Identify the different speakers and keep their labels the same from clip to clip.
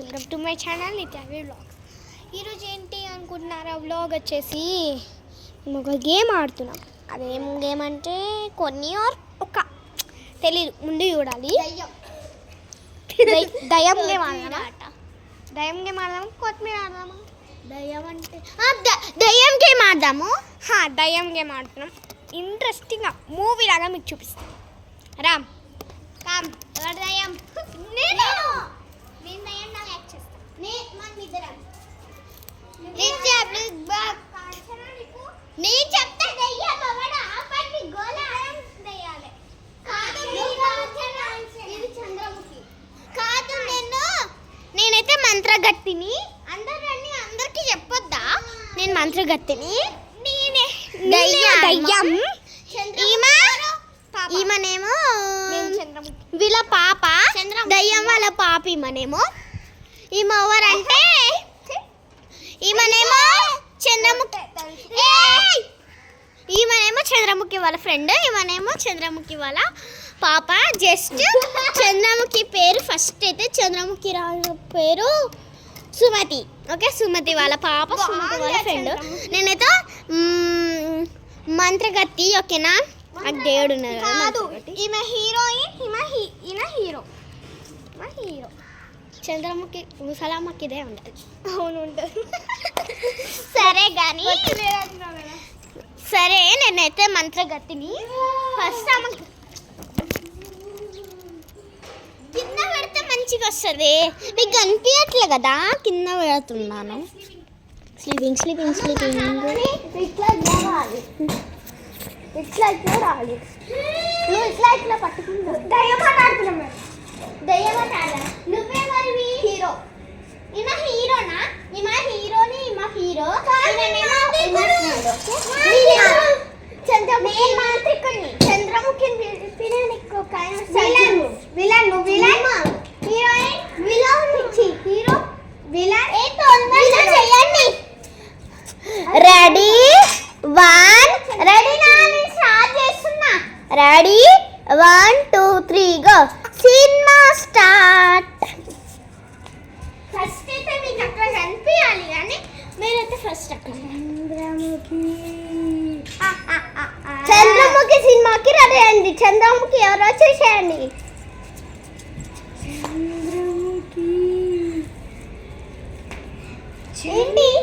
Speaker 1: Welcome to my channel Nithyavi vlog ఈరోజు ఏంటి అనుకుంటున్నారా? వ్లాగ్ వచ్చేసి మేము ఒక గేమ్ ఆడుతున్నాం. అదేం గేమ్ అంటే కొన్ని ఆర్ ఒక తెలీదు ముందు చూడాలి. దై- దయ్యం గేమ్ ఆడదామా? దయ్యం గేమ్ ఆడదామా? కొత్తిమీర ఆడదామా?
Speaker 2: దయ్యం అంటే దయ్యం గేమ్ ఆడదాము.
Speaker 1: హా, దయ్యం గేమ్ ఆడుతున్నాం. ఇంట్రెస్టింగ్గా మూవీ లాగా మీకు చూపిస్తాం. రామ్. దయ్యం
Speaker 2: నేను
Speaker 1: నేను?
Speaker 2: నేను చెప్తా దయ్యం ఎవడా? ఆపండి, గోల. కాదు, నేను- ఇది చంద్రముఖి. కాదు నేను నేనైతే మంత్రగత్తిని అందరు రండి అందరికి చెప్పొద్దా నేను మంత్రగత్తిని
Speaker 1: నేనే
Speaker 2: దయ్యం. ఈమె. ఈమెనేమో వీళ్ళ పాప. దయ్యం వాళ్ళ పాప ఈమెనేమో ఈమె ఎవరంటే ఈమెనేమో చంద్రముఖి! ఈమెనేమో చంద్రముఖి వాళ్ళ ఫ్రెండ్ ఈమెనేమో చంద్రముఖి వాళ్ళ పాప. జస్ట్ చంద్రముఖి పేరు ఫస్ట్ అయితే చంద్రముఖి రాజు పేరు సుమతి. ఓకే సుమతి వాళ్ళ పాప సుమతి వాళ్ళ ఫ్రెండ్. నేనైతే మంత్రగత్తి ఓకేనా ఆ దేవుడు ఉన్నారు.
Speaker 1: ఈమె హీరోయిన్ ఈమె హీరో హీరో
Speaker 2: చంద్రముఖి ముసలమ్మకి ఇదే ఉండాలి
Speaker 1: అవును ఉంటుంది.
Speaker 2: సరే కానీ సరే నేనైతే మంత్రగతిని ఫస్ట్ అమ్మకి కింద పెడితే మంచిగా వస్తుంది. మీకు కనిపించట్లే కదా కింద పెడుతున్నాను. స్లీపింగ్ స్లీపింగ్ స్లీపింగ్
Speaker 1: ఇట్లా రావాలి ఇట్లా ఇట్లా రావాలి నువ్వు ఇట్లా ఇట్లా పట్టుకుంటావు దయ్యం ఆడుతున్నాం దయ్యం
Speaker 2: ఆడాలి నువ్వే మరి హీరో ఈమె హీరోనా ఈమె హీరోని ఈమె హీరో చంద్రముఖి చంద్రముఖిని పిలిపిన నీకు ఒక ఆయన
Speaker 1: విలన్ విలన్ నువ్వు విలన్
Speaker 2: హీరోయిన్ విలన్ ఇచ్చి హీరో విలన్ ఏ తొందరగా చేయండి రెడీ? వన్ రెడీ నా నేను స్టార్ట్ చేస్తున్నా. Ready? One two three go. Cinema start. First అయితే మీకు అక్కడ కనిపించాలి కానీ మీరైతే ఫస్ట్ అక్కడ. చంద్రముఖి. సినిమాకి రెడీ అండి. చంద్రముఖి ఎవరో చూసేయండి.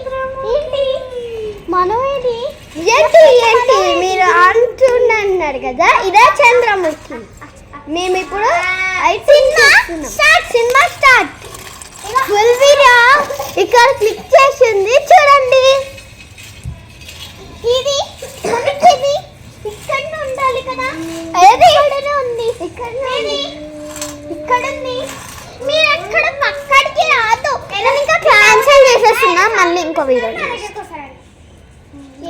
Speaker 2: మనం ఏంటి? ఏంటి ఏంటి? మీరు అంటున్నారు కదా ఇదే చంద్రముఖి మేము ఇప్పుడు సినిమా స్టార్ట్ ఫుల్ వీడియో ఇక్కడ క్లిక్ చేసింది చూడండి. ఇది ఇది ఇక్కడ ఉండాలి కదా. ఏది? ఇక్కడనే ఉంది. ఇక్కడ ఇక్కడ ఉంది. మీరు ఎక్కడ పక్కడికి రాదు. ఇంకా క్యాన్సిల్ చేసేస్తున్నా మళ్ళీ ఇంకో వీడియో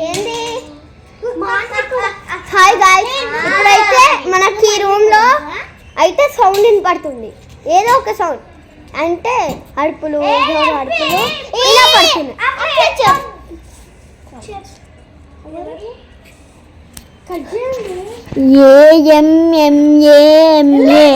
Speaker 2: ఏంది హాయ్ గాయ్స్ ఇప్పుడైతే మనకి రూమ్లో అయితే సౌండ్ వినపడుతుంది. ఏదో ఒక సౌండ్ అంటే అడుపులు అడుపులు ఇలా పడుతుంది. ఏ ఎం ఎం ఏ ఎం ఏ.